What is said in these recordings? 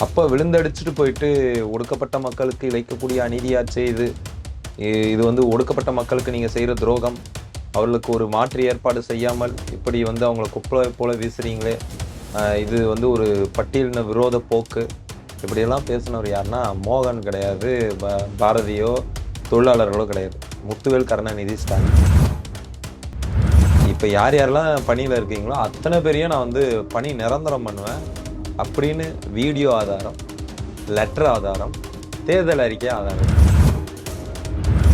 அப்போ விழுந்தடிச்சிட்டு போயிட்டு ஒடுக்கப்பட்ட மக்களுக்கு இழைக்கக்கூடிய அநீதியாச்சே இது. இது வந்து ஒடுக்கப்பட்ட மக்களுக்கு நீங்கள் செய்கிற துரோகம். அவர்களுக்கு ஒரு மாற்று ஏற்பாடு செய்யாமல் இப்படி வந்து அவங்கள குப்பை போல வீசுறீங்களே. இது வந்து ஒரு பட்டியலின விரோத போக்கு. இப்படியெல்லாம் பேசினவர் யாருன்னா மோகன் கிடையாது ப- பாரதியோ தொழிலாளர்களோ கிடையாது. முத்துவேல் கருணாநிதி ஸ்டாலின். இப்போ யார் யாரெல்லாம் பணியில் இருக்கீங்களோ அத்தனை பேரையும் நான் வந்து பணி நிரந்தரம் பண்ணுவேன். அப்படின்னு வீடியோ ஆதாரம் லெட்டர் ஆதாரம் தேர்தல் அறிக்கை ஆதாரம்.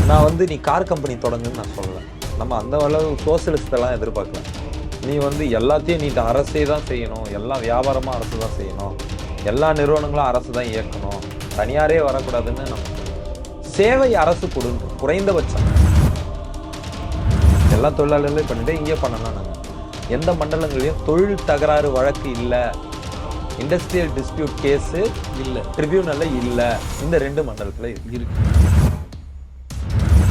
நான் வந்து நீ கார் கம்பெனி தொடங்குன்னு நான் சொல்லலை. நம்ம அந்த அளவு சோசியலிஸ்டெல்லாம் எதிர்பார்க்கல. நீ வந்து எல்லாத்தையும் நீ அரசே தான் செய்யணும் எல்லா வியாபாரமும் அரசு தான் செய்யணும் எல்லா நிறுவனங்களும் அரசு தான் இயக்கணும் தனியாரே வரக்கூடாதுன்னு நம்ம சேவை அரசு கொடுங்க குறைந்தபட்சம். எல்லா தொழிலாளர்களையும் பண்ணிட்டு இங்கே பண்ணணும் நாங்கள் எந்த மண்டலங்களையும் தொழில் தகராறு வழக்கு இல்லை. இண்டஸ்ட்ரியல் டிஸ்பியூட் கேஸு இல்லை. ட்ரிபியூனல்ல இல்லை. இந்த ரெண்டு மண்டலத்தில் இருக்கு.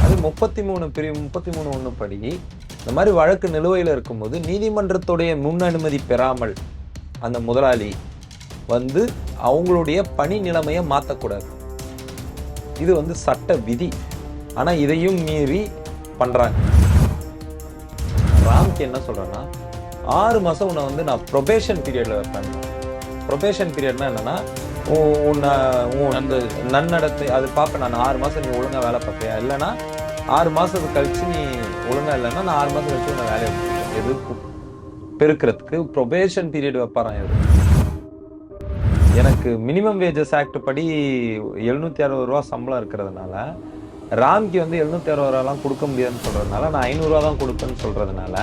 அது முப்பத்தி மூணு பிரிவு முப்பத்தி மூணு ஒன்று படி. இந்த மாதிரி வழக்கு நிலுவையில் இருக்கும்போது நீதிமன்றத்துடைய முன் அனுமதி பெறாமல் அந்த முதலாளி வந்து அவங்களுடைய பணி நிலைமையை மாற்றக்கூடாது இது வந்து சட்ட விதி. ஆனால் இதையும் மீறி பண்ணுறாங்க ராம்க்கு என்ன சொல்கிறேன்னா ஆறு மாதம் உன்னை வந்து நான் ப்ரொபேஷன் பீரியடில் வைப்பேன். ப்ரொபேஷன் பீரியட்னா என்னன்னா உன்னை உன் அந்த நன்னடத்தை அது பார்ப்பேன் நான் ஆறு மாதம் நீ ஒழுங்கா வேலை பார்ப்பியா இல்லைன்னா ஆறு மாதத்துக்கு கழிச்சு நீ ஒழுங்கா இல்லைன்னா நான் ஆறு மாதம் கழிச்சு உன்னை வேலையை. எது? பெருக்கிறதுக்கு ப்ரொபேஷன் பீரியட் வைப்பாராம் இவர். எனக்கு மினிமம் வேஜஸ் ஆக்ட் படி எழுநூத்தி அறுபது ரூபா சம்பளம் இருக்கிறதுனால ராம்க்கு வந்து எழுநூத்தி அறுபது ரூபாலாம் கொடுக்க முடியாதுன்னு சொல்றதுனால நான் ஐநூறுரூவா தான் கொடுப்பேன்னு சொல்றதுனால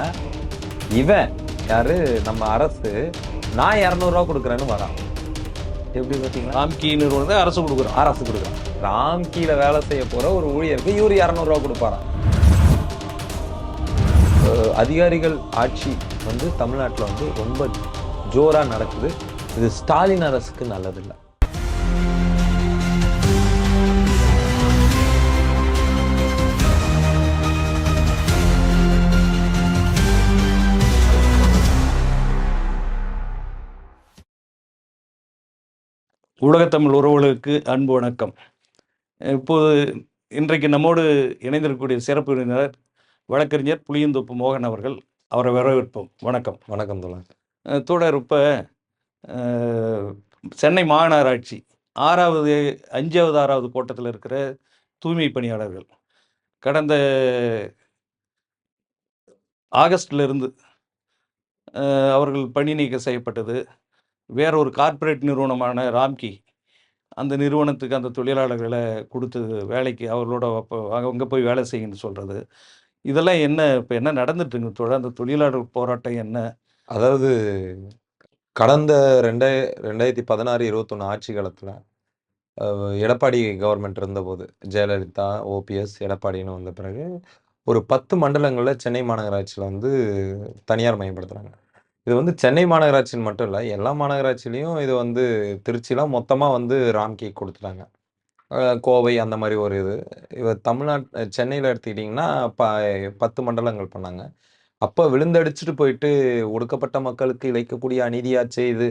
இவன் யாரு? நம்ம அரசு நான் இரநூறுவா கொடுக்குறேன்னு வரான். எப்படி பார்த்தீங்களா? ராம்கி நிறுவனத்தை அரசு கொடுக்குறோம் அரசு கொடுக்குறான். ராம்கியில வேலை செய்ய போற ஒரு ஊழியருக்கு இவர் இரநூறுவா கொடுப்பாராம். அதிகாரிகள் ஆட்சி வந்து தமிழ்நாட்டில் வந்து ரொம்ப ஜோரா நடக்குது. இது ஸ்டாலின் அரசுக்கு நல்லதில்லை. உலகத்தமிழ் உறவுகளுக்கு அன்பு வணக்கம். இப்போது இன்றைக்கு நம்மோடு இணைந்திருக்கக்கூடிய சிறப்பு விருந்தினர் வழக்கறிஞர் புளியந்தோப்பு மோகன் அவர்கள். அவரை வரவேற்போம். வணக்கம். வணக்கம் தோழர். தோழர் இப்போ சென்னை மாநகராட்சி ஆறாவது அஞ்சாவது ஆறாவது கோட்டத்தில் இருக்கிற தூய்மை பணியாளர்கள். கடந்த ஆகஸ்ட்ல இருந்து அஹ், அவர்கள் பணி நீக்கம் செய்யப்பட்டது. வேற ஒரு கார்ப்பரேட் நிறுவனமான ராம்கி அந்த நிறுவனத்துக்கு அந்த தொழிலாளர்களை கொடுத்து வேலைக்கு அவர்களோட அப்போ அங்கே போய் வேலை செய்யுன்னு சொல்கிறது இதெல்லாம் என்ன இப்போ என்ன நடந்துட்டுங்க தொழில் அந்த தொழிலாளர் போராட்டம் என்ன? அதாவது கடந்த ரெண்டாய ரெண்டாயிரத்தி பதினாறு இருபத்தொன்று ஆட்சி காலத்தில் எடப்பாடி கவர்மெண்ட் இருந்தபோது ஜெயலலிதா ஓபிஎஸ் எடப்பாடின்னு வந்த பிறகு ஒரு பத்து மண்டலங்களில் சென்னை மாநகராட்சியில் வந்து தனியார் மயப்படுத்துகிறாங்க இது வந்து சென்னை மாநகராட்சின்னு மட்டும் இல்லை எல்லா மாநகராட்சிலையும் இது வந்து திருச்சிலாம் மொத்தமாக வந்து ராம்கி கொடுத்துட்டாங்க. கோவை அந்த மாதிரி ஒரு இது. இவர் தமிழ்நாட் சென்னையில் எடுத்துக்கிட்டிங்கன்னா ப பத்து மண்டலங்கள் பண்ணாங்க. அப்போ விழுந்தடிச்சிட்டு போயிட்டு ஒடுக்கப்பட்ட மக்களுக்கு இழைக்கக்கூடிய அநீதியாச்சே இது.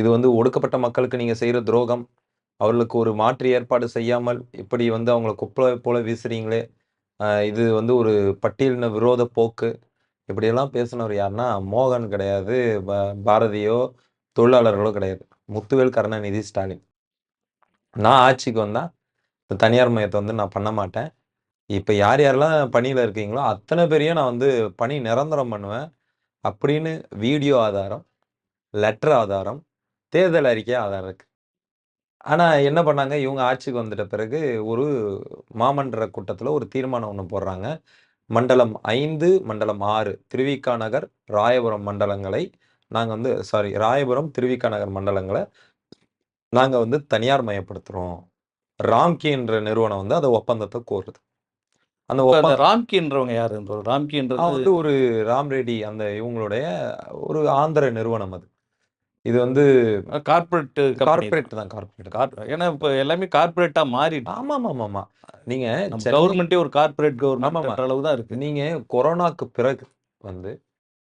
இது வந்து ஒடுக்கப்பட்ட மக்களுக்கு நீங்கள் செய்கிற துரோகம். அவர்களுக்கு ஒரு மாற்று ஏற்பாடு செய்யாமல் இப்படி வந்து அவங்கள குப்பை போல வீசுறீங்களே. இது வந்து ஒரு பட்டியலின விரோத போக்கு. இப்படியெல்லாம் பேசினவர் யாருன்னா மோகன் கிடையாது ப- பாரதியோ தொழிலாளர்களோ கிடையாது. முத்துவேல் கருணாநிதி ஸ்டாலின். நான் ஆட்சிக்கு வந்தால் இந்த தனியார் மையத்தை வந்து நான் பண்ண மாட்டேன். இப்போ யார் யாரெல்லாம் பணியில் இருக்கீங்களோ அத்தனை பேரையும் நான் வந்து பணி நிரந்தரம் பண்ணுவேன். அப்படின்னு வீடியோ ஆதாரம் லெட்டர் ஆதாரம் தேர்தல் அறிக்கை ஆதாரம் இருக்குது ஆனால் என்ன பண்ணாங்க? இவங்க ஆட்சிக்கு வந்துட்ட பிறகு ஒரு மாமன்ற கூட்டத்தில் ஒரு தீர்மானம் ஒன்று போடுறாங்க. மண்டலம் ஐந்து மண்டலம் ஆறு திருவிக்கா நகர் ராயபுரம் மண்டலங்களை நாங்கள் வந்து சாரி ராயபுரம் திருவிக்கா நகர் மண்டலங்களை நாங்கள் வந்து தனியார் மயப்படுத்துகிறோம் ராம்கி என்ற நிறுவனம் வந்து அந்த ஒப்பந்தத்தை கோருது. அந்த அந்த ஒப்பந்தம் ராம்கின்றவங்க யாரு? அவன் ராம்கின்றது வந்து ஒரு ராம் ரெட்டி அந்த இவங்களுடைய ஒரு ஆந்திர நிறுவனம் அது. இது வந்து கார்ப்பரேட் கம்பெனி கார்ப்பரேட் தான் கார்ப்பரேட் கார் ஏன்னா இப்போ எல்லாமே கார்ப்பரேட்டா மாறிடுச்சு ஆமா ஆமா ஆமா நீங்க கவர்மெண்ட்டே ஒரு கார்ப்பரேட் ஆமாமா. கவர்மெண்ட் அளவு தான் இருக்கு நீங்க கொரோனாக்கு பிறகு வந்து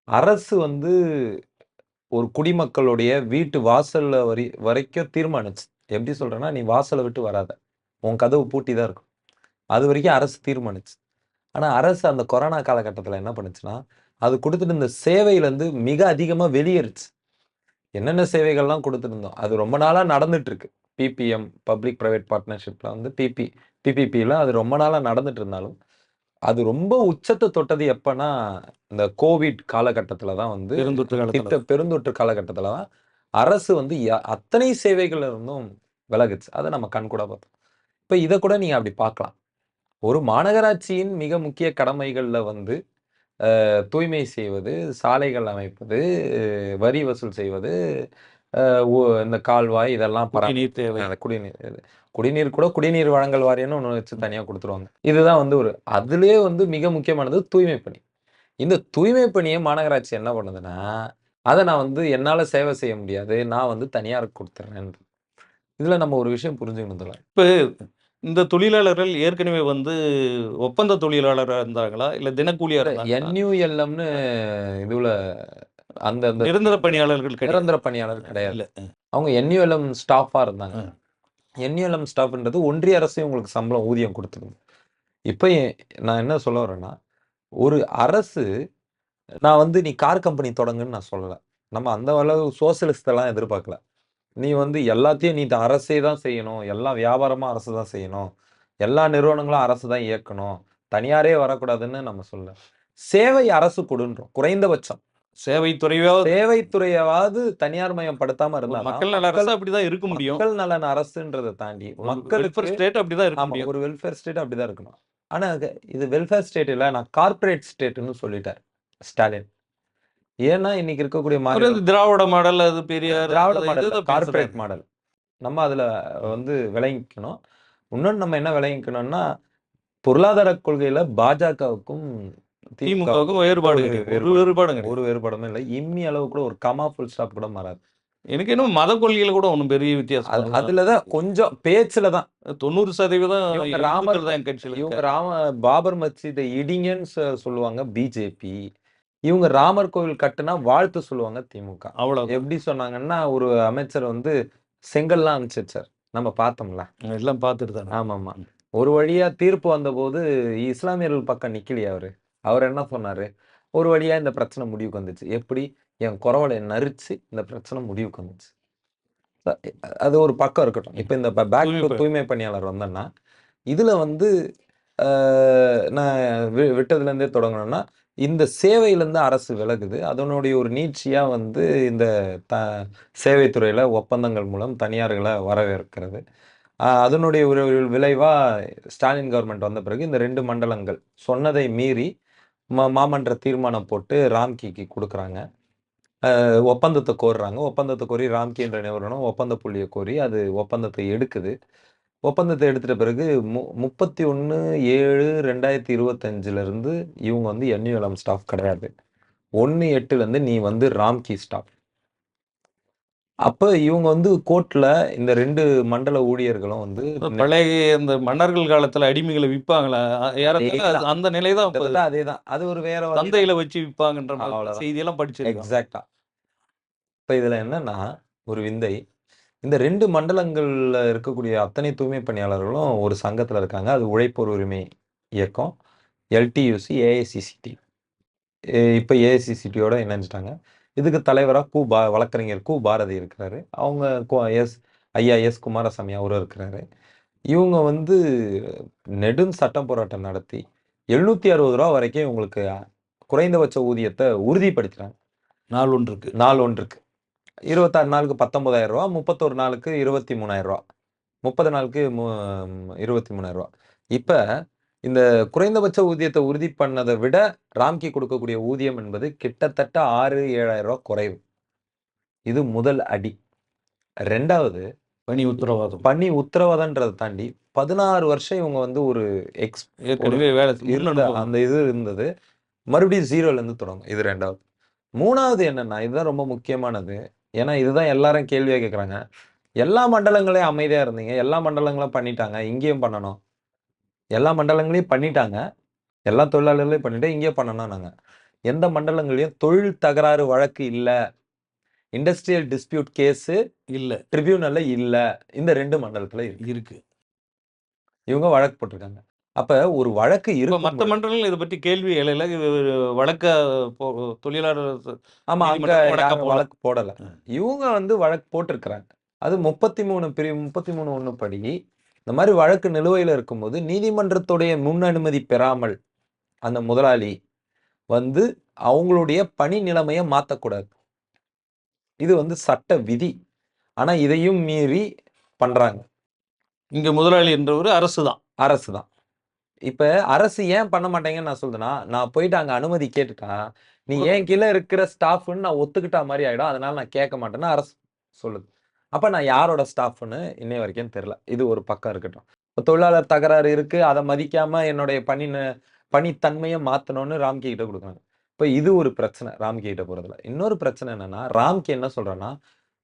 அரசு வந்து ஒரு குடிமக்களுடைய வீட்டு வாசல்ல வரி வரைக்கும் தீர்மானிச்சு. எப்படி சொல்றேன்னா, "நீ வாசல விட்டு வராத. உன் கதவு பூட்டி தான் இருக்கும்." அது வரைக்கும் அரசு தீர்மானிச்சு. ஆனா, அரசு அந்த கொரோனா காலகட்டத்தில என்ன பண்ணுச்சுன்னா, அது குடுத்துட்டு இருந்த சேவையிலருந்து மிக அதிகமா வெளியேறுச்சு. என்னென்ன சேவைகள்லாம் குடுத்துட்டு இருந்தோம். அது ரொம்ப நாளா நடந்துட்டு இருக்கு. பிபிஎம் பப்ளிக் பிரைவேட் பார்ட்னர்ஷிப்ல வந்து பிபி பிபிபில அது ரொம்ப நாளா நடந்துட்டு இருந்தாலும், அது ரொம்ப உச்சத்த தொட்டது எப்பன்னா, இந்த கோவிட் காலகட்டத்தில தான் வந்து பெருந்தொற்று திட்ட பெருந்தொற்று காலகட்டத்தில தான் அரசு வந்து அத்தனை சேவைகள்ல இருந்தும் விலகுச்சு. அத நம்ம கண்கூடா பார்த்தோம். இப்ப இத கூட நீங்க அப்படி பார்க்கலாம். ஒரு மாநகராட்சியின் மிக முக்கிய கடமைகள்ல வந்து தூய்மை செய்வது, சாலைகள் அமைப்பது, வரி வசூல் செய்வது, இந்த கால்வாய் இதெல்லாம் குடிநீர் தேவை. அ குடிநீர் குடிநீர் கூட குடிநீர் வழங்கல் வாரியம்னு ஒண்ணு வச்சு தனியா குடுத்துருவாங்க. இதுதான் வந்து ஒரு அதிலேயே வந்து மிக முக்கியமானது தூய்மை பணி. இந்த தூய்மை பணிய மாநகராட்சி என்ன பண்ணுதுன்னா, அத நான் வந்து என்னால சேவை செய்ய முடியாது. நான் வந்து தனியாருக்கு குடுத்துர்றேன். இதுல நம்ம ஒரு விஷயம் புரிஞ்சுக்கணும். இப்ப இந்த தொழிலாளர்கள் ஏற்கனவே வந்து ஒப்பந்த தொழிலாளரா இருந்தாங்களா? இல்ல தினக்கூலியா இல்ல இருந்தாங்களா? என்யூஎல்எம்னு இதுல அந்த நிரந்தர பணியாளர்கள். நிரந்தர பணியாளர் கிடையாது. அவங்க என்யூஎல்எம் ஸ்டாஃபா இருந்தாங்க. என்யூஎல்எம் ஸ்டாஃப்ன்றது ஒன்றிய அரசே உங்களுக்கு சம்பளம், ஊதியம் குடுத்துருது. இப்ப நான் என்ன சொல்ல வரேன்னா, ஒரு அரசு நான் வந்து நீ கார் கம்பெனி தொடங்குன்னு நான் சொல்லல. நம்ம அந்த அளவு சோஷலிஸ்ட்லாம் எதிர்பார்க்கல. நீ வந்து எல்லாத்தையும் நீ அரசே தான் செய்யணும். எல்லா வியாபாரமும் அரசு தான் செய்யணும். எல்லா நிறுவனங்களும் அரசு தான் இயக்கணும். தனியாரே வரக்கூடாதுன்னு நம்ம சொல்லல. சேவை அரசு குடுன்றோம். குறைந்தபட்சம். சேவை துறையாவது சேவைத் துறையாவது தனியார் மயப்படுத்தாம இருந்தா தான் மக்கள் நல அரசு அப்படிதான் இருக்க முடியும். மக்கள் நலன் அரசுன்றத தாண்டி ஒரு மக்களுக்கு வெல்ஃபேர் ஸ்டேட் அப்படிதான் இருக்க. முடியும். ஒரு வெல்ஃபேர் ஸ்டேட் அப்படிதான் இருக்கணும். ஆனா இது வெல்ஃபேர் ஸ்டேட் இல்ல. நான் கார்ப்பரேட் ஸ்டேட்ன்னு சொல்லிட்டாரு ஸ்டாலின். ஏன்னா இன்னைக்கு இருக்கக்கூடிய வந்து திராவிட மாடல் அது பெரியார் திராவிட மாடல் பேசுறாரு. மாடல். நம்ம அதுல வந்து விளங்கிக்கணும். இன்னொன்னு நம்ம என்ன விளங்கிக்கணும்னா, பொருளாதார கொள்கையில பாஜகவுக்கும் திமுகவுக்கும் வேறுபாடு ஒரு கிடையாது. ஒரு வேறுபாடும் இல்ல. இம்மி அளவு கூட ஒரு கமா, ஃபுல் ஸ்டாப் கூட மாறாது. எனக்கு என்னமோ மத கொள்கையில கூட ஒண்ணும் பெரிய வித்தியாசம் அது இல்ல. அதுல தான் கொஞ்சம் பேச்சுல தான். 90% இவங்க ராமர் தான் கட்சியில இவங்க. ராம பாபர் மஸ்ஜித இடிங்கன்னு சொல்லுவாங்க பிஜேபி. இவங்க ராமர் கோவில் கட்டுனா வாழ்த்து சொல்லுவாங்க திமுக. அவ்வளவுதான். எப்படி சொன்னாங்கன்னா, ஒரு அமைச்சர் வந்து செங்கல்லாம் அனுப்பிச்சு வச்சார். நம்ம பார்த்தோம்ல. எல்லாம் பார்த்துட்டு தானே. ஆமாமா. ஒரு வழியா தீர்ப்பு வந்தபோது இஸ்லாமியர்கள் பக்கம் நிக்கலையே அவரு. அவர் என்ன சொன்னாரு? ஒரு வழியா இந்த பிரச்சனை முடிவுக்கு வந்துச்சு. எப்படி? என் குரவலைய நரிச்சு இந்த பிரச்சனை முடிவுக்கு வந்துச்சு. அது ஒரு பக்கம் இருக்கட்டும். இப்ப இந்த பேக் தூய்மை பணியாளர் வந்தேன்னா, இதுல வந்து நான் வி விட்டதுலேருந்தே தொடங்கணும்னா, இந்த சேவையிலேருந்து அரசு விலகுது. அதனுடைய ஒரு நீட்சியாக வந்து இந்த த சேவைத்துறையில் ஒப்பந்தங்கள் மூலம் தனியார்களை வரவேற்கிறது. அதனுடைய ஒரு விளைவாக ஸ்டாலின் கவர்மெண்ட் வந்த பிறகு இந்த ரெண்டு மண்டலங்கள் சொன்னதை மீறி ம மாமன்ற தீர்மானம் போட்டு ராம்கிக்கு கொடுக்குறாங்க ஒப்பந்தத்தை கோருறாங்க. ஒப்பந்தத்தை கோரி ராம்கி என்ற நிறுவனம் ஒப்பந்த புள்ளியை கோரி அது ஒப்பந்தத்தை எடுக்குது. ஒப்பந்தத்த எடுத்துட்ட பிறகு மு 31/7/2025லிருந்து இவங்க வந்து என்யூஎல்எம் ஸ்டாஃப் கிடையாது. 1/8லேருந்து நீ வந்து ராம்கி ஸ்டாஃப். அப்ப இவங்க வந்து கோர்ட்ல இந்த 2 மண்டல ஊழியர்களும் வந்து பழைய இந்த மன்னர்கள் காலத்துல அடிமைகள அதேதான். அந்த நிலை தான் கிட்டத்தட்ட அதேதான். அது ஒரு வேற தான். சந்தையில வச்சு அவ்வளவுதான். செய்தியெல்லாம் படிச்சிருக்கோம். எக்ஸாக்ட்டா. இப்ப இதுல என்னன்னா, ஒரு விந்தை. இந்த 2 மண்டலங்கள்ல இருக்கக்கூடிய அத்தனை தூய்மை பணியாளர்களும் ஒரு சங்கத்துல இருக்காங்க. அது உழைப்போர் உரிமை இயக்கம், எல்டியூசி, ஏஐசிசிடி. இப்ப ஏஐசிசிடியோட இணைஞ்சுட்டாங்க. இதுக்கு தலைவரா கு. பா வழக்கறிஞர் கு. பாரதி இருக்கிறாரு. அவங்க எஸ் ஐயா எஸ். குமாரசாமி அவரும் இருக்கிறாரு. இவங்க வந்து நெடும் சட்டம் போராட்டம் நடத்தி ரூ. 760 வரைக்கும் இவங்களுக்கு குறைந்தபட்ச ஊதியத்த உறுதிப்படுத்தினாங்க. நாள் ஒன்றுக்கு. நாள் ஒன்றுக்கு. 26 நாளுக்கு ரூ. 19,000 31 நாளுக்கு ரூ. 23,000 30 நாளுக்கு மு ரூ. 23,000 இப்ப இந்த குறைந்தபட்ச ஊதியத்த உறுதி பண்ணத விட ராம்கி குடுக்கக்கூடிய ஊதியம் என்பது கிட்டத்தட்ட ரூ. 6, 7,000 குறைவு. இது முதல் அடி. 2வது பணி உத்தரவாதம். பணி உத்தரவாதம்ன்றத தாண்டி 16 வருஷம் இவங்க வந்து ஒரு எக்ஸ் ஏற்கனவே வேலை இருந்த. அந்த இது இருந்தது. மறுபடியும் 0லேருந்து தொடங்கும். இது 2வது. 3வது என்னன்னா, இதுதான் ரொம்ப முக்கியமானது. ஏன்னா இதுதான் எல்லாரும் கேள்வியா கேட்குறாங்க. எல்லா மண்டலங்களையும் அமைதியா இருந்தீங்க. எல்லா மண்டலங்களும் பண்ணிட்டாங்க. இங்கேயும் பண்ணணும். எல்லா மண்டலங்களையும் பண்ணிட்டாங்க. எல்லா தொழிலாளர்களையும் பண்ணிட்டு இங்கேயும் பண்ணணும்னாங்க. எந்த மண்டலங்கள்லயும் தொழில் தகராறு வழக்கு இல்ல. இண்டஸ்ட்ரியல் டிஸ்பியூட் கேஸ் இல்ல ட்ரிபியூனல்ல இல்ல இந்த ரெண்டு மண்டலத்துல இருக்கு இருக்கு இவங்க வழக்கு போட்டிருக்காங்க அப்ப ஒரு வழக்கு இருக்கும் மத்த மன்றங்கள் இதை பற்றி கேள்வி இது வழக்க தொழிலாளர் ஆமா அங்க வழக்க போடல. இவங்க வந்து வழக்கு போட்டிருக்கிறாங்க. அது முப்பத்தி மூணு பிரிவு முப்பத்தி மூணு ஒண்ணு படி இந்த மாதிரி வழக்கு நிலுவையில் இருக்கும்போது நீதிமன்றத்துடைய முன் அனுமதி பெறாமல் அந்த முதலாளி வந்து அவங்களுடைய பணி நிலைமையை மாத்தக்கூடாது. இது வந்து சட்ட விதி. ஆனா இதையும் மீறி பண்றாங்க. இங்க முதலாளி என்றவர் அரசு தான் அரசு தான் இப்ப அரசு ஏன் பண்ண மாட்டேங்கன்னு நான் சொல்றேன்னா நான் போயிட்டு அங்க அனுமதி கேட்டுட்டேன் நீ ஏன் கீழே இருக்கிற ஸ்டாஃப்னு நான் ஒத்துக்கிட்ட மாதிரி ஆயிடும். அதனால நான் கேட்க மாட்டேன்னு அரசு சொல்லுது. அப்ப நான் யாரோட ஸ்டாஃப்னு இன்னை வரைக்கும் தெரியல. இது ஒரு பக்கம் இருக்கட்டும். தொழிலாளர் தகராறு இருக்கு. அதை மதிக்காம என்னுடைய பணி ந- பணித்தன்மையை மாத்தணும்னு ராம்கி கிட்ட கொடுக்குறாங்க. இப்ப இது ஒரு பிரச்சனை ராம்கி கிட்ட போறதுல. இன்னொரு பிரச்சனை என்னன்னா ராம்கி என்ன சொல்றேன்னா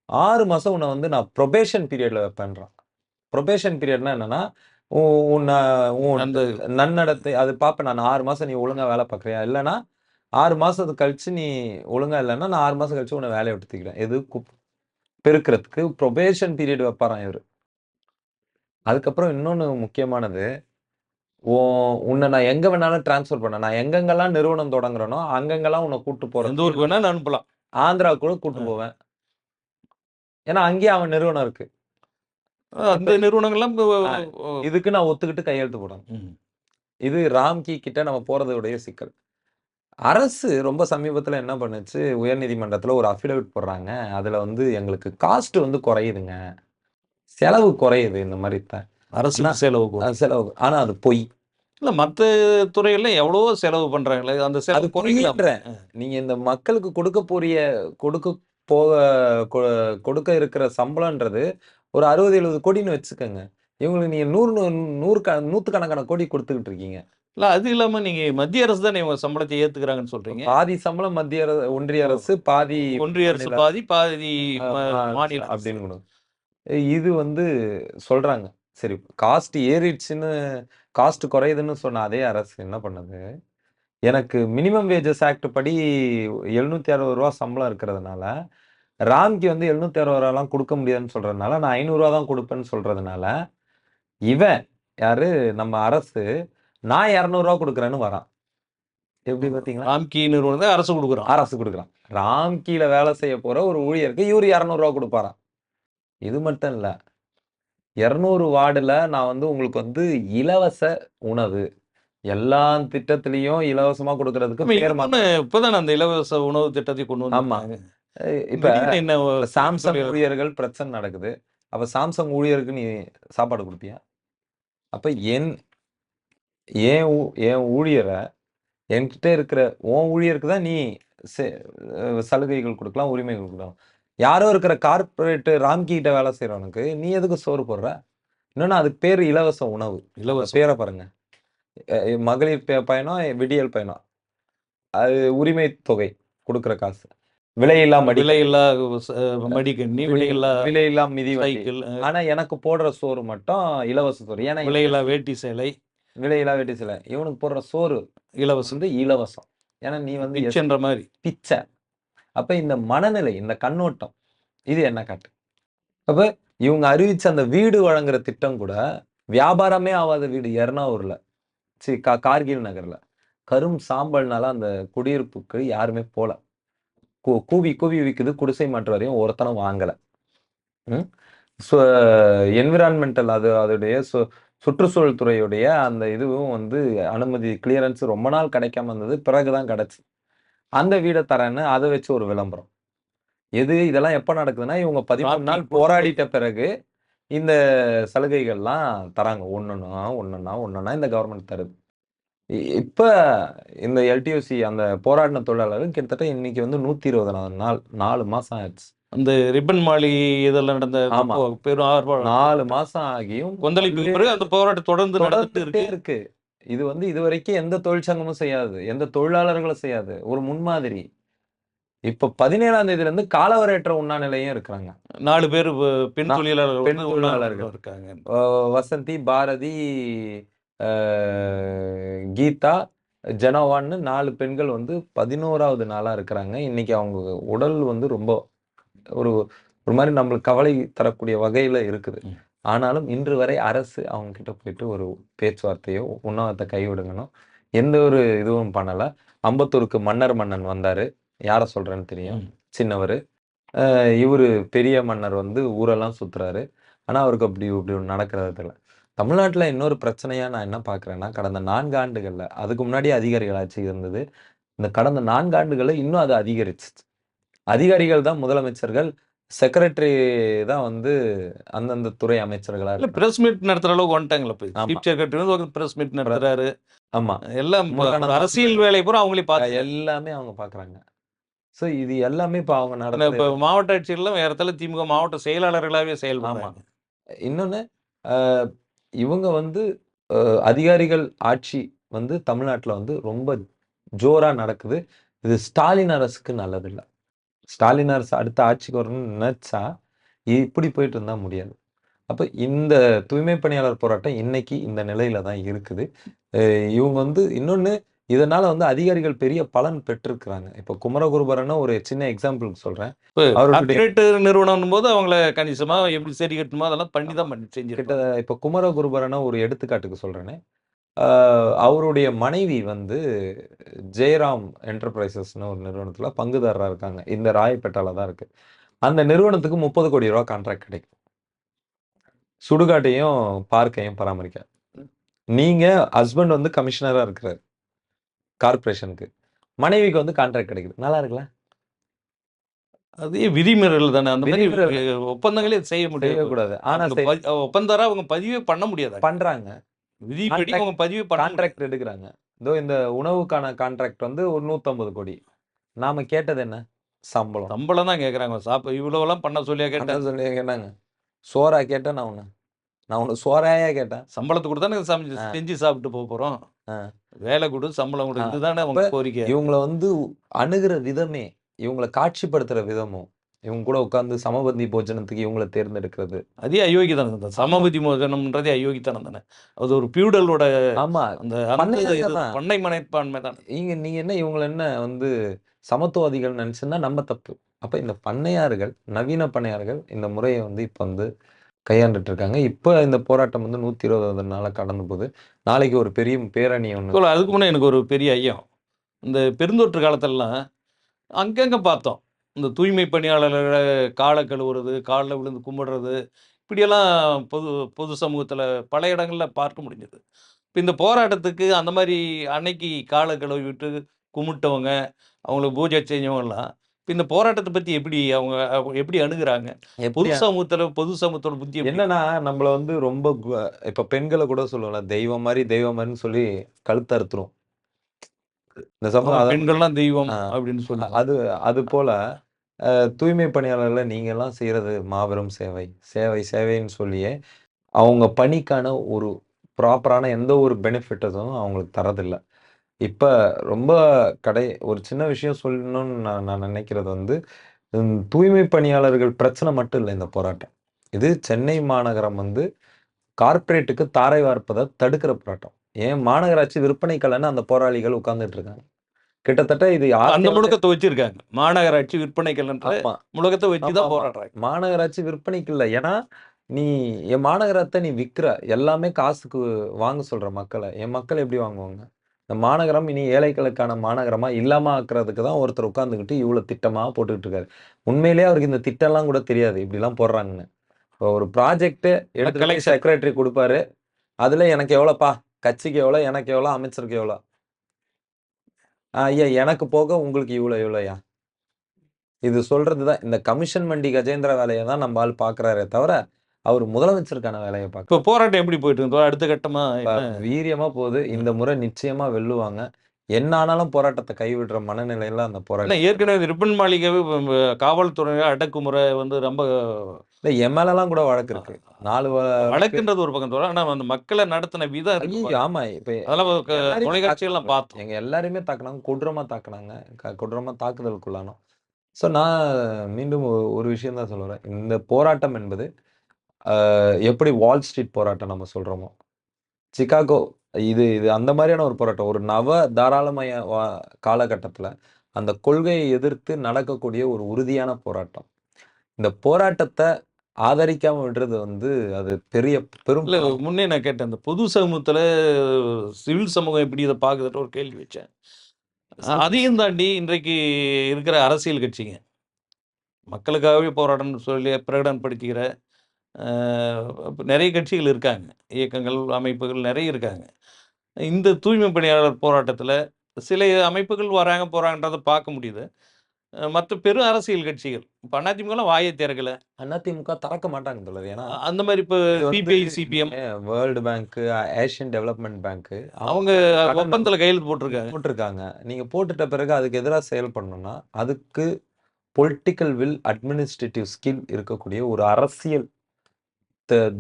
ஆறு மாசம் உன்னை வந்து நான் ப்ரொபேஷன் பீரியட்ல வைப்பேன்றான். ப்ரொபேஷன் பீரியட்னா என்னன்னா உன்னை உன் அந்த நன்னடத்தை அது பார்ப்பேன் நான். ஆறு மாசம் நீ ஒழுங்கா வேலை பார்க்குறியா இல்லைன்னா ஆறு மாசத்துக்கு கழிச்சு நீ ஒழுங்கா இல்லைன்னா நான் ஆறு மாசம் கழிச்சு உன்னை வேலையை விட்டு தூக்கிறேன் எது? பெருக்கிறதுக்கு ப்ரொபேஷன் பீரியட் வைப்பாராம் இவரு. அதுக்கப்புறம் இன்னொன்னு முக்கியமானது ஓ உன்னை நான் எங்க வேணாலும் டிரான்ஸ்ஃபர் பண்ண நான் எங்கெங்கெல்லாம் நிறுவனம் தொடங்குறேனோ அங்கங்கெல்லாம் உன்னை கூட்டு எந்த போறேன் ஊருக்கு வேணா அனுப்பலாம். ஆந்திரா கூட கூட்டு. போவேன். ஏன்னா அங்கேயே அவன் நிறுவனம் இருக்கு. அந்த நிறுவனங்கள்லாம் இதுக்கு நான் ஒத்துக்கிட்டு கையெழுத்து போடணும். இது ராம்கி கிட்ட நம்ம போறதுடைய சிக்கல். அரசு ரொம்ப சமீபத்துல என்ன பண்ணுச்சு? உயர்நீதிமன்றத்துல ஒரு அஃபிடவிட் போடுறாங்க. அதுல வந்து எங்களுக்கு காஸ்ட் வந்து குறையுதுங்க. செலவு குறையுது இந்த மாதிரி த- அரசு ஆனா, செலவு செலவு. ஆனா அது பொய். இல்ல மத்த துறைகள்ல எவ்வளவோ செலவு பண்றாங்களே அந்த செலவு குறைக்கலாம் பொய்ன்றேன் நீங்க இந்த மக்களுக்கு கொடுக்க போறிய கொடுக்க போக கொடுக்க இருக்கிற சம்பளம்ன்றது ஒரு அறுபது எழுபது கோடின்னு வச்சுக்கோங்க. இவங்களுக்கு நீங்க நூறு நூறு க நூத்துக்கணக்கான கோடி கொடுத்துக்கிட்டு இருக்கீங்க. இல்ல அது இல்லாம நீங்க மத்திய அரசு தான் இவங்க சம்பளத்தை ஏத்துக்கிறாங்கன்னு சொல்றீங்க? பாதி சம்பளம் மத்திய அரசு ஒன்றிய அரசு பாதி ஒன்றிய அரசு பாதி பாதி ஆ, ம- ஆ, மாநில அரசு. அப்படின்னு. இது வந்து சொல்றாங்க. சரி காஸ்ட் ஏறிடுச்சுன்னு காஸ்ட் குறையுதுன்னு சொன்ன அதே அரசு என்ன பண்ணுது? எனக்கு மினிமம் வேஜஸ் ஆக்ட் படி எழுநூத்தி அறுபது ரூபா சம்பளம் இருக்கிறதுனால ராம்கி வந்து எழுநூத்தி அறுபது ரூபாலாம் கொடுக்க முடியாதுன்னு சொல்றதுனால நான் ஐநூறு ரூபா தான் கொடுப்பேன்னு சொல்றதுனால இவன் யாரு? நம்ம அரசு நான் இரநூறுவா கொடுக்குறேன்னு வரான். எப்படி பாத்தீங்களா ராம்கி நிறுவனத்தை அரசு கொடுக்குறான். அரசு கொடுக்குறான். ராம்கீல வேலை செய்ய போற ஒரு ஊழியருக்கு இவரு இரநூறுவா கொடுப்பாராம். இது மட்டும் இல்ல இரநூறு வார்டுல நான் வந்து உங்களுக்கு வந்து இலவச உணவு எல்லா திட்டத்திலையும் இலவசமா கொடுக்கறதுக்கு பேர் இப்பதான் அந்த இலவச உணவு திட்டத்தை கொண்டு ஆமா. வந்தாங்க இப்ப என்ன சாம்சங். ஊழியர்கள் பிரச்சனை நடக்குது. அப்ப சாம்சங் ஊழியருக்கு நீ சாப்பாடு கொடுப்பியா? அப்ப என் என் என் ஊழியரை என்கிட்ட இருக்கிற உன் ஊழியருக்கு தான் நீ சலுகைகள் கொடுக்கலாம் உரிமைகள் கொடுக்கலாம். யாரோ இருக்கிற கார்ப்பரேட் ராம்கி கிட்ட வேலை செய்யறவனுக்கு நீ எதுக்கு சோறு போடுற? இன்னொன்னு அதுக்கு பேர் இலவச உணவு. இலவச பேரை பாருங்க. மகளிர் பயணம் விடியல் பயணம். அது உரிமை தொகை கொடுக்குற காசு. விலையில்லா மடி விலையில்லா மடிக்கண்ணி விலையில்லா விலையில்லா மிதி. சைக்கிள் ஆனா எனக்கு போடுற சோறு மட்டும் இலவச சோறு. ஏன்னா விலையில்லா வேட்டி சேலை. விலையில்லா வெட்டி சில. இவனுக்கு போடுற சோறு இலவசம். வந்து இலவசம். ஏன்னா நீ வந்து பிச்சைன்ற மாதிரி. பிச்சை. அப்ப இந்த மனநிலை இந்த கண்ணோட்டம் இது என்ன காட்டு? அப்ப இவங்க அறிவிச்ச அந்த வீடு வழங்குற திட்டம் கூட வியாபாரமே ஆகாத வீடு எர்ணாவூர்ல. சி கா கார்கில் நகர்ல. கரும் சாம்பல்னால அந்த குடியிருப்புக்கு யாருமே போல. கூவி கூவி விக்குது குடிசை மாற்று வரையும் ஒருத்தனும் வாங்கல. ம்? என்விரான்மெண்டல் அது அதோடைய சு- சுற்றுச்சூழல் துறையுடைய அந்த இதுவும் வந்து அனுமதி கிளியரன்ஸ் ரொம்ப நாள் கிடைக்காம இருந்தது பிறகுதான் கிடைச்சு. அந்த வீடை தரேன்னு அதை வச்சு ஒரு விளம்பரம். எது இதெல்லாம் எப்ப நடக்குதுன்னா இவங்க பதிமூணு நாள் போராடிட்ட பிறகு இந்த சலுகைகள்லாம் தராங்க. ஒண்ணுன்னா ஒண்ணுன்னா ஒண்ணுன்னா இந்த கவர்மெண்ட் தருது. இப்ப இந்த எல்டியூசி அந்த போராடின தொழிலாளர்கள் கிட்டத்தட்ட இன்னைக்கு வந்து நூத்தி இருபது நாள் நாலு மாசம் ஆயிடுச்சு. அந்த ரிப்பன் மாளி இதெல்லாம் நடந்த பெரும் ஆர்ப்பாட்டம். நாலு மாசம் ஆகியும் கொந்தளிப்பு பிறகு அந்த போராட்டம் தொடர்ந்து நடந்துட்டு இருக்கு. இது வந்து இது வரைக்கும் எந்த தொழிற்சங்கமும் செய்யாது. எந்த தொழிலாளர்களும் செய்யாது. ஒரு முன்மாதிரி. இப்ப பதினேழாம் தேதியில இருந்து காலவரையற்ற உண்ணா நிலையும் இருக்கிறாங்க. நாலு பேர் பெண் தொழிலாளர்கள் பெண் தொழிலாளர்கள். இருக்காங்க. வசந்தி பாரதி கீதா ஜெனோவான்னு நாலு பெண்கள் வந்து பதினோராவது நாளா இருக்கிறாங்க இன்னைக்கு அவங்க உடல் வந்து ரொம்ப ஒரு ஒரு மாரி நம்மளுக்கு கவலை தரக்கூடிய வகையில இருக்குது. ஆனாலும் இன்று வரை அரசு அவங்க கிட்ட போயிட்டு ஒரு பேச்சுவார்த்தையோ, உண்ணாவிரத்த கைவிடுங்கன்னோ, எந்த ஒரு இதுவும் பண்ணல. அம்பத்தூருக்கு மன்னர் மன்னன் வந்தாரு. யார சொல்றேன்னு தெரியும். சின்னவரு. இவரு பெரிய மன்னர் வந்து ஊரெல்லாம் சுத்துறாரு. ஆனா, அவருக்கு அப்படி இப்படி நடக்கிறது இல்ல. தமிழ்நாட்டுல இன்னொரு பிரச்சனையா நான் என்ன பார்க்கிறேன்னா, கடந்த 4 ஆண்டுகள்ல அதுக்கு முன்னாடி அதிகாரிகள் ஆட்சி இருந்தது. இந்த கடந்த 4 ஆண்டுகள்ல இன்னும் அது அதிகரிச்சுச்சு. அதிகாரிகள் தான் முதலமைச்சர்கள். செக்ரட்டரி தான் வந்து அந்தந்த துறை அமைச்சர்களா இல்ல. பிரஸ் மீட் நடத்துற அளவுக்கு வந்துட்டாங்கல்ல இப்ப. ஆமா. சீஃப் செக்ரட்டரி வந்து பிரஸ் மீட் நடத்துறாரு. ஆமா. எல்லாம் அரசியல் வேலை பூரா அவங்களே பார்த்துக்கிறாங்க. எல்லாமே அவங்க பார்க்குறாங்க. ஸோ இது எல்லாமே இப்ப அவங்க நடத்துற இப்ப மாவட்ட ஆட்சியர்லாம் ஏறத்தாழ திமுக மாவட்ட செயலாளர்களாவே ஆமா. செயல்படுறாங்க. இன்னொன்னு அ இவங்க வந்து அதிகாரிகள் ஆட்சி வந்து தமிழ்நாட்டில் வந்து ரொம்ப ஜோராக நடக்குது. இது ஸ்டாலின் அரசுக்கு நல்லதில்லை ஸ்டாலின் அரசு அடுத்த ஆட்சிக்கு வரணும்னு நினைச்சா, இப்படி போயிட்டு இருந்தால் முடியாது. அப்போ இந்த தூய்மை பணியாளர் போராட்டம் இன்னைக்கு இந்த நிலையில தான் இருக்குது. இவங்க வந்து இன்னொன்னு இதனால வந்து அதிகாரிகள் பெரிய பலன் பெற்றிருக்கிறாங்க. இப்ப குமரகுருபரன ஒரு சின்ன எக்ஸாம்பிள்க்கு சொல்றேன். அவருடைய நிறுவனம்னும் போது அவங்கள கணிசமா எப்படி சரி கட்டணுமோ அதெல்லாம் பண்ணி தான் பண்ணி கிட்ட செஞ்சிருக்காங்க. இப்ப குமரகுருபரன ஒரு எடுத்துக்காட்டுக்கு சொல்றேனே. அ அவருடைய மனைவி வந்து ஜெயராம் என்டர்பிரைசஸ்ன்னு ஒரு நிறுவனத்துல பங்குதாரரா இருக்காங்க. இந்த ராயப்பேட்டால தான் இருக்கு. அந்த நிறுவனத்துக்கு ரூ. 30,00,00,000 கான்ட்ராக்ட் கிடைக்கும். சுடுகாட்டையும், பார்க்கையும் பராமரிக்க. நீங்க ஹஸ்பண்ட் வந்து கமிஷனரா இருக்கிறாரு. கார்ப்பரேஷனுக்கு. மனைவிக்கு வந்து கான்ட்ராக்ட் கிடைக்குது. நல்லா இருக்குல்ல? அதே விதிமீறல் தானே. அந்த விதிமீறல். ஒப்பந்தங்களே செய்ய முடியாது. செய்யக்கூடாது. ஆனா ஒப்பந்தரா அவங்க பதிவே பண்ண முடியாதா? பண்றாங்க. விதிப்படி அவங்க பதிவே. கான்ட்ராக்ட் எடுக்குறாங்க. இதோ இந்த உணவுக்கான கான்ட்ராக்ட் வந்து ஒரு 150,00,00,000. நாம கேட்டது என்ன? சம்பளம். சம்பளம் தான் கேட்கறாங்க. சாப்ப இவ்வளவெல்லாம் பண்ண சொல்லியா கேட்டேன்? சொல்லி கேட்டாங்க. சோறா கேட்டேன் நான் உன்ன? நான் உன்ன சோறாயா கேட்டேன்? சம்பளத்த குடுத்து சமைச்சு. செஞ்சு சாப்பிட்டு போ போறோம். வேலை குடு, சம்பளம் குடு. இதுதானே அவங்க கோரிக்கை. இவங்கள வந்து அணுகுற விதமே, இவங்கள காட்சிப்படுத்துற விதமும், இவங்க கூட உட்கார்ந்து சமபந்தி போஜனத்துக்கு இவங்கள தேர்ந்தெடுக்கிறது. அதே அயோக்கியத்தனம் தான். சமபதி மோசனம்ன்றதே அயோக்கியத்தனம் தானே. அது ஒரு பியூடலோட ஆமா. அந்த. பண்ணை மனப்பான்மை தானே. நீங்க நீங்க என்ன இவங்கள என்ன வந்து சமத்துவவாதிகள் நினைச்சிருந்தா நம்ம தப்பு. அப்ப இந்த பண்ணையார்கள், நவீன பண்ணையார்கள் இந்த முறைய வந்து இப்ப வந்து கையாண்டுட்டு இருக்காங்க. இப்போ இந்த போராட்டம் வந்து நூற்றி இருபது நாளாக கடந்து போகுது. நாளைக்கு ஒரு பெரிய பேரணி ஒன்று அதுக்கு முன்னே எனக்கு ஒரு பெரிய ஐயம். இந்த பெருந்தொற்று காலத்திலலாம் அங்கங்கே பார்த்தோம். இந்த தூய்மை பணியாளர்கள கால கழுவுறது, கால்ல விழுந்து கும்பிடுறது, இப்படியெல்லாம் பொது பொது சமூகத்தில் பல இடங்களில் பார்க்க முடிஞ்சது. இப்போ இந்த போராட்டத்துக்கு அந்த மாதிரி அன்னைக்கு காலை கழுவி விட்டு கும்பிட்டவங்க, அவங்களுக்கு பூஜை செஞ்சவங்கலாம், இந்த போராட்டத்த பத்தி எப்படி அவங்க எப்படி அணுகுறாங்க? பொது சமூகத்துல பொது சமூகத்தோட புத்தி? என்னன்னா, நம்மள வந்து ரொம்ப இப்ப பெண்கள கூட சொல்லுவோம்ல, தெய்வம் மாரி, தெய்வம் மாரின்னு சொல்லி கழுத்த அறுத்துரும். இந்த சமூகம் பெண்கள்லாம் தெய்வம். அப்படின்னு அ சொல்லுவோம். அது அது போல தூய்மை பணியாளர்கள நீங்கலாம் செய்றது மாபெரும் சேவை. சேவை, சேவைன்னு சொல்லியே, அவங்க பணிக்கான ஒரு ப்ராப்பரான எந்த ஒரு பெனிஃபிட்டஸும் அவங்களுக்கு தர்றதில்ல. இப்ப ரொம்ப கடை ஒரு சின்ன விஷயம் சொல்லணும்னு நான் நான் நினைக்கிறது வந்து, தூய்மை பணியாளர்கள் பிரச்சனை மட்டும் இல்ல இந்த போராட்டம். இது சென்னை மாநகரம் வந்து கார்ப்பரேட்டுக்கு தாரை வார்ப்பத தடுக்கிற போராட்டம். ஏன் மாநகராட்சி விற்பனை கலன்னு அந்த போராளிகள் உட்கார்ந்துட்டு இருக்காங்க. கிட்டத்தட்ட இது அந்த முழக்கத்த வச்சிருக்காங்க. மாநகராட்சி விற்பனைக்கல்ன்ற ஆமா. முழக்கத்த வச்சு ஆமா, தான் ஆமா. போராடுறாங்க. மாநகராட்சி விற்பனைக்கு இல்ல. ஏன்னா, நீ என் மாநகரத்த நீ விக்கிற. எல்லாமே காசுக்கு வாங்க சொல்ற மக்கள. என் மக்கள் எப்படி வாங்குவாங்க? இந்த மாநகரம் இனி ஏழைகளுக்கான மாநகரமா இல்லாம ஆக்குறதுக்கு தான் ஒருத்தர் உட்கார்ந்துகிட்டு இவ்ளோ திட்டமா போட்டுக்கிட்டு இருக்காரு. உண்மையிலேயே அவருக்கு இந்த திட்டம்லாம் கூட தெரியாது. இப்படிலாம் போடுறாங்கன்னு. இப்போ ஒரு ப்ராஜெக்ட் எடுத்துட்டு போய் கலெக்ஷன். செக்ரட்டரி குடுப்பாரு. அதுல எனக்கு எவ்வளோப்பா? கட்சிக்கு எவ்வளோ? எனக்கு எவ்வளோ? அமைச்சருக்கு எவ்வளோ? ஐயா எனக்கு போக உங்களுக்கு இவ்ளோ இவ்ளோயா? இது சொல்றது தான். இந்த கமிஷன் மண்டி கஜேந்திர வேலைய தான் நம்ம ஆள் பார்க்குறாரே தவிர, அவரு முதலமைச்சருக்கான வேலைய பார்க்கல. இப்ப போராட்டம் எப்படி போயிட்டு இருக்கு? அடுத்த கட்டமா இப்ப என்ன? வீரியமா போகுது. இந்த முறை நிச்சயமா வெல்லுவாங்க. என்ன ஆனாலும் போராட்டத்த கைவிடுற மனநிலையில அந்த போராளி ஏற்கனவே ரிப்பன் மாளிகையாவே வ காவல்துறையினர் அடக்குமுறை வந்து ரொம்ப இல்ல என் மேலலாம் கூட வழக்கு இருக்கு. 4 வ வழக்குன்றது ஒரு பக்கம் தோழா. ஆனா அந்த மக்கள நடத்தின விதம். ஆமா. இப்ப அதெல்லாம் தொலைக்காட்சிகள்லாம். பார்த்தோம். எங்க எல்லாரையுமே தாக்குனாங்க. கொடூரமா தாக்குனாங்க. கொடூரமா தாக்குதலுக்குள்ளானோம். ஸோ நான் மீண்டும் ஒரு விஷயம் தான் சொல்ல வரேன். இந்த போராட்டம் என்பது எப்படி வால் ஸ்ட்ரீட் போராட்டம் நம்ம சொல்றோமோ, சிகாகோ இது இது அந்த மாரியான ஒரு போராட்டம். ஒரு நவ தாராளமய வ காலகட்டத்தில அந்த கொள்கையை எதிர்த்து நடக்கக்கூடிய ஒரு உறுதியான போராட்டம். இந்த போராட்டத்தை ஆதரிக்காம விடுறது வந்து அது பெரிய பெரும் இல்ல முன்னே நான் கேட்டேன் இந்த பொது சமூகத்துல சிவில் சமூகம் எப்படி இதை பார்க்குதுன்ற ஒரு கேள்வி வச்சேன். அதையும் தாண்டி இன்றைக்கு இருக்கிற அரசியல் கட்சிங்க. மக்களுக்காகவே போராட்டம்னு சொல்லி பிரகடனப்படுத்திக்கிற நிறைய கட்சிகள் இருக்காங்க. இயக்கங்கள் அமைப்புகள் நிறைய இருக்காங்க. இந்த தூய்மை பணியாளர் போராட்டத்தில் சில அமைப்புகள் வராங்க போகிறாங்கன்றதை பார்க்க முடியுது. மற்ற பெரும் அரசியல் கட்சிகள் இப்போ அதிமுகலாம் வாயை திறக்கல. அதிமுக திறக்க மாட்டாங்க தோழர். ஏன்னா அந்த மாதிரி இப்போ CBI CPM world bank Asian development bank அவங்க ஒப்பந்தத்தில் கையெழுத்து போட்டிருக்காங்க. போட்டிருக்காங்க. நீங்க போட்டுட்ட பிறகு அதுக்கு எதிராக செயல்படணும்னா அதுக்கு பொலிட்டிக்கல் வில் அட்மினிஸ்ட்ரேட்டிவ் ஸ்கில் இருக்கக்கூடிய ஒரு அரசியல்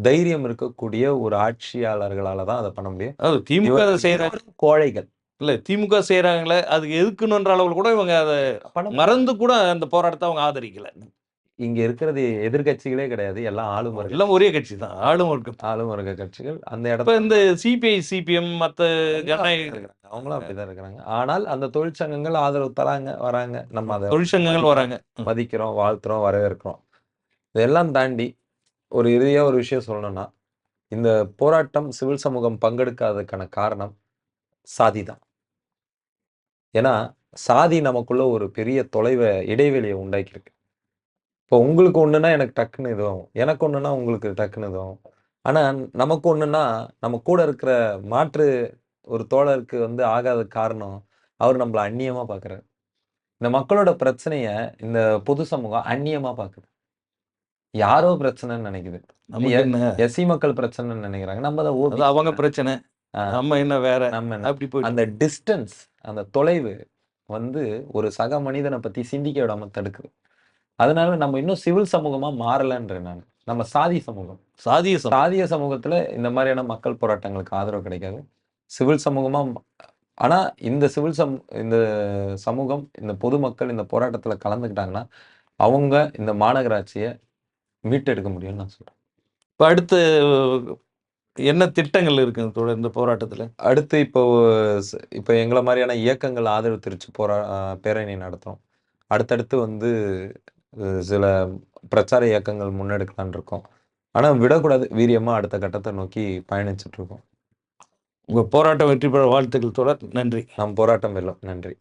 தைரியம் இருக்கக்கூடிய ஒரு ஆட்சியாளர்களால தான் அதை பண்ண முடியும். அது திமுக அதை இருவரும் கோழைகள். இல்லை திமுக செய்கிறாங்களே அதுக்கு எதுக்குன்ற அளவில் கூட இவங்க அதை மறந்து கூட அந்த போராட்டத்தை அவங்க ஆதரிக்கல. இங்க இருக்கிறது எதிர்க்கட்சிகளே கிடையாது எல்லாம் ஆளும் வர்க்க எல்லாம் ஒரே கட்சி தான் ஆளும் வர்க்கம் ஆளும் வர்க்க கட்சிகள் அந்த இடத்துல இந்த சிபிஐ சிபிஎம் மற்ற ஜனநாயக இருக்கிறாங்க. அவங்களும் அப்படிதான் இருக்கிறாங்க. ஆனால் அந்த தொழிற்சங்கங்கள் ஆதரவு தராங்க வராங்க. நம்ம அதை தொழிற்சங்கங்கள் வராங்க. மதிக்கிறோம் வாழ்த்துறோம் வரவேற்கிறோம். இதெல்லாம் தாண்டி ஒரு இறுதியாக ஒரு விஷயம் சொல்லணும்னா இந்த போராட்டம் சிவில் சமூகம் பங்கெடுக்காததுக்கான காரணம் சாதி தான் ஏன்னா சாதி நமக்குள்ள ஒரு பெரிய தொலைவை இடைவெளியை உண்டாக்கியிருக்கு. இப்போ உங்களுக்கு ஒண்ணுன்னா எனக்கு டக்குன்னு இதுவும் எனக்கு ஒண்ணுன்னா உங்களுக்கு டக்குன்னு இதுவும் ஆனா நமக்கு ஒண்ணுன்னா நம்ம கூட இருக்கிற மாற்று ஒரு தோழருக்கு வந்து ஆகாத காரணம் அவர் நம்மள அந்நியமா பார்க்குறாரு இந்த மக்களோட பிரச்சனையை இந்த பொது சமூகம் அந்நியமா பார்க்குது யாரோ பிரச்சனைன்னு நினைக்குது. எஸ்சி மக்கள் பிரச்சனைன்னு நினைக்கிறாங்க. நம்ம அதை ஓபி அவங்க பிரச்சனை. நம்ம என்ன வேற? நம்ம அப்படி போயிட்டு அந்த டிஸ்டன்ஸ் அந்த தொலைவு வந்து ஒரு சக மனிதனை பத்தி சிந்திக்க விடாம தடுக்குது. அதனால நம்ம இன்னும் சிவில் சமூகமா மாறலன்றேன் நான். நம்ம சாதி சமூகம். சாதிய சாதிய சமூகத்துல இந்த மாதிரியான மக்கள் போராட்டங்களுக்கு ஆதரவு கிடைக்காது. சிவில் சமூகமா ஆனா இந்த சிவில் சமூ இந்த சமூகம் இந்த பொதுமக்கள் இந்த போராட்டத்துல கலந்துக்கிட்டாங்கன்னா அவங்க இந்த மாநகராட்சியை மீட்டெடுக்க முடியும்னு நான் சொல்றேன். இப்போ அடுத்து என்ன திட்டங்கள் இருக்கு தொடர் இந்த போராட்டத்தில்? அடுத்து இப்போ இப்போ எங்களை மாதிரியான இயக்கங்கள் ஆதரவு தெரிவித்து போரா பேரணி நடத்துறோம். அடுத்தடுத்து வந்து சில பிரச்சார இயக்கங்கள் முன்னெடுக்கலாம்னு இருக்கோம். ஆனா விடக்கூடாது. வீரியமா அடுத்த கட்டத்தை நோக்கி பயணிச்சுட்டு இருக்கோம். உங்கள் போராட்டம் வெற்றி பெற வாழ்த்துக்கள் தொடர் நன்றி. நம் போராட்டம் வெல்லும். நன்றி.